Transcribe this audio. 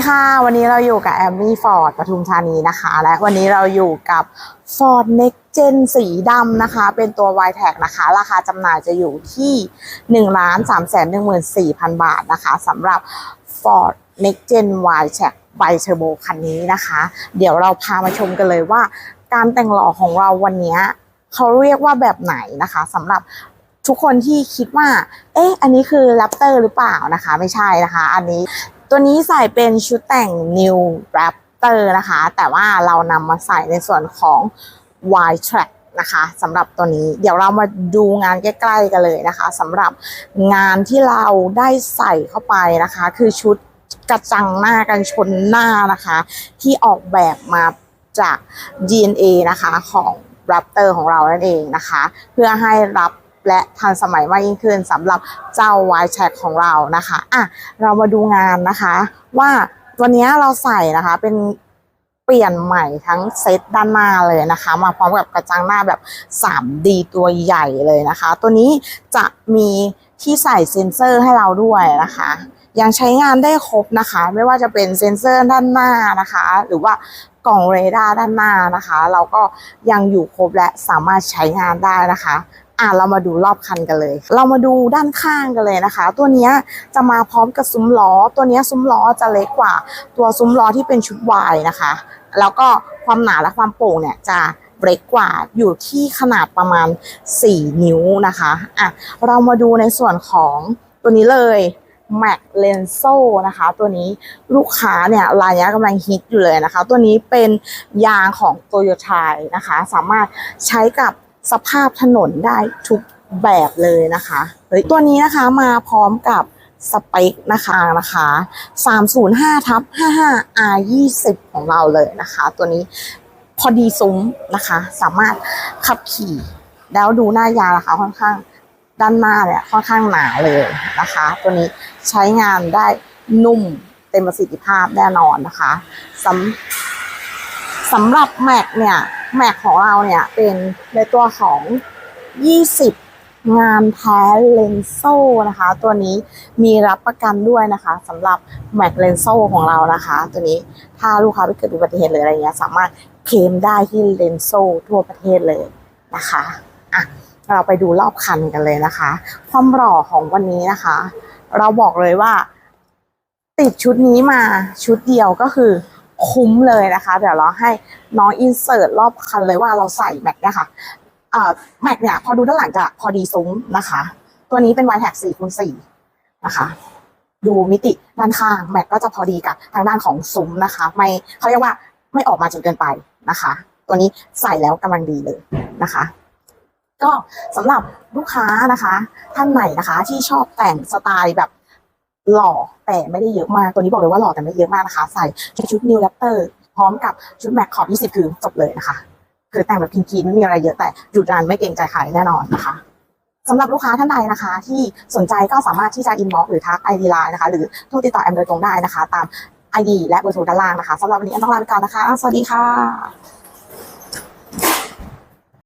ดีค่ะ วันนี้เราอยู่กับแอมมี่ฟอร์ดปทุมธานีนะคะ และวันนี้เราอยู่กับ Ford Next Gen สีดำนะคะ เป็นตัว y t e c นะคะ ราคาจำหน่ายจะอยู่ที่ 1 3 1 4 0 0 0 บาทนะคะสำหรับ Ford Next Gen y t e c ไบเทอร์โบคันนี้นะคะ เดี๋ยวเราพามาชมกันเลยว่า การแต่งหล่อของเราวันนี้เขาเรียกว่าแบบไหนนะคะสำหรับทุกคนที่คิดว่า เอ๊ะ อันนี้คือแรปเตอร์หรือเปล่านะคะ ไม่ใช่นะคะ อันนี้ ตัวนี้ใส่เป็นชุดแต่ง New Raptor นะคะ แต่ว่าเรานำมาใส่ในส่วนของ Y Track นะคะสำหรับตัวนี้เดี๋ยวเรามาดูงานใกล้ๆกันเลยนะคะสำหรับงานที่เราได้ใส่เข้าไปนะคะ คือชุดกระจังหน้ากันชนหน้านะคะ ที่ออกแบบมาจาก DNA นะคะของ Raptor ของเรานั่นเองนะคะ เพื่อให้รับ และทันสมัยมากยิ่งขึ้นสำหรับเจ้า y t a g ของเรานะคะอะเรามาดูงานนะคะ ว่าวันนี้เราใส่นะคะเป็นเปลี่ยนใหม่ทั้งเซตด้านหน้าเลยนะคะ มาพร้อมกับกระจังหน้าแบบ 3D ตัวใหญ่เลยนะคะ ตัวนี้จะมีที่ใส่เซ็นเซอร์ให้เราด้วยนะคะ ยังใช้งานได้ครบนะคะ ไม่ว่าจะเป็นเซ็นเซอร์ด้านหน้านะคะ หรือว่ากล่องเรดาร์ด้านหน้านะคะ เราก็ยังอยู่ครบและสามารถใช้งานได้นะคะ อะเรามาดูรอบคันกันเลย เรามาดูด้านข้างกันเลยนะคะ ตัวนี้จะมาพร้อมกับซุ้มล้อ ตัวนี้ซุ้มล้อจะเล็กกว่า ตัวซุ้มล้อที่เป็นชุดวายนะคะ แล้วก็ความหนาและความโปร่งเนี่ยจะเล็กกว่าอยู่ที่ขนาดประมาณ 4 นิ้วนะคะอะเรามาดูในส่วนของตัวนี้เลย Mac Lenso นะคะ ตัวนี้ลูกค้าเนี่ยรายนี้กำลังฮิตอยู่เลยนะคะ ตัวนี้เป็นยางของ Toyota นะคะ สามารถใช้กับ สภาพถนนได้ทุกแบบเลยนะคะเฮ้ยตัวนี้นะคะมาพร้อมกับสเปคนะคะนะคะ305ทับ55 R 20ของเราเลยนะคะ ตัวนี้พอดีซุ้มนะคะ สามารถขับขี่แล้วดูหน้ายานะคะค่อนข้างด้านหน้าเนี่ยค่อนข้างหนาเลยนะคะ ตัวนี้ใช้งานได้นุ่มเต็มประสิทธิภาพแน่นอนนะคะสำสำหรับแม็กเนี่ย แม็กของเราเนี่ย เป็นในตัวของ 20 งานแท้เลนโซ่นะคะ ตัวนี้มีรับประกันด้วยนะคะสำหรับแม็กเลนโซ่ของเรานะคะ ตัวนี้ถ้าลูกค้าไปเกิดอุบัติเหตุหรืออะไรเงี้ย สามารถเคลมได้ที่เลนโซ่ทั่วประเทศเลยนะคะอะเราไปดูรอบคันกันเลยนะคะ ความหล่อของวันนี้นะคะ เราบอกเลยว่า ติดชุดนี้มาชุดเดียวก็คือ คุ้มเลยนะคะ เดี๋ยวเราให้น้องอินเสิร์ตรอบคันเลยว่าเราใส่แม็กเนี่ยค่ะแม็กเนี่ยพอดูด้านหลังจะพอดีซุ้มนะคะ ตัวนี้เป็น y t a g 4คูณ4นะคะดูมิติด้านข้างแม็กก็จะพอดีกับทางด้านของซุ้มนะคะ ไม่เขาเรียกว่าไม่ออกมาจนเกินไปนะคะ ตัวนี้ใส่แล้วกำลังดีเลยนะคะ ก็สำหรับลูกค้านะคะ ท่านไหนนะคะ ที่ชอบแต่งสไตล์แบบ หล่อแต่ไม่ได้เยอะมาก ตัวนี้บอกเลยว่าหล่อแต่ไม่เยอะมากนะคะ ใส่ชุดนิวแรปเตอร์พร้อมกับชุดแม็กขอบ 20 คือจบเลยนะคะ คือแต่งแบบคินๆไม่มีอะไรเยอะแต่อยู่นานไม่เกรงใจใครแน่นอนนะคะสำหรับลูกค้าท่านใดนะคะ ที่สนใจก็สามารถที่จะอินบ็อกหรือทักไอดีไลน์นะคะ หรือโทรติดต่อแอมโดยตรงได้นะคะ ตาม ID และเบอร์โทรด้านล่างนะคะสำหรับวันนี้แอมต้องลาไปก่อนนะคะ สวัสดีค่ะ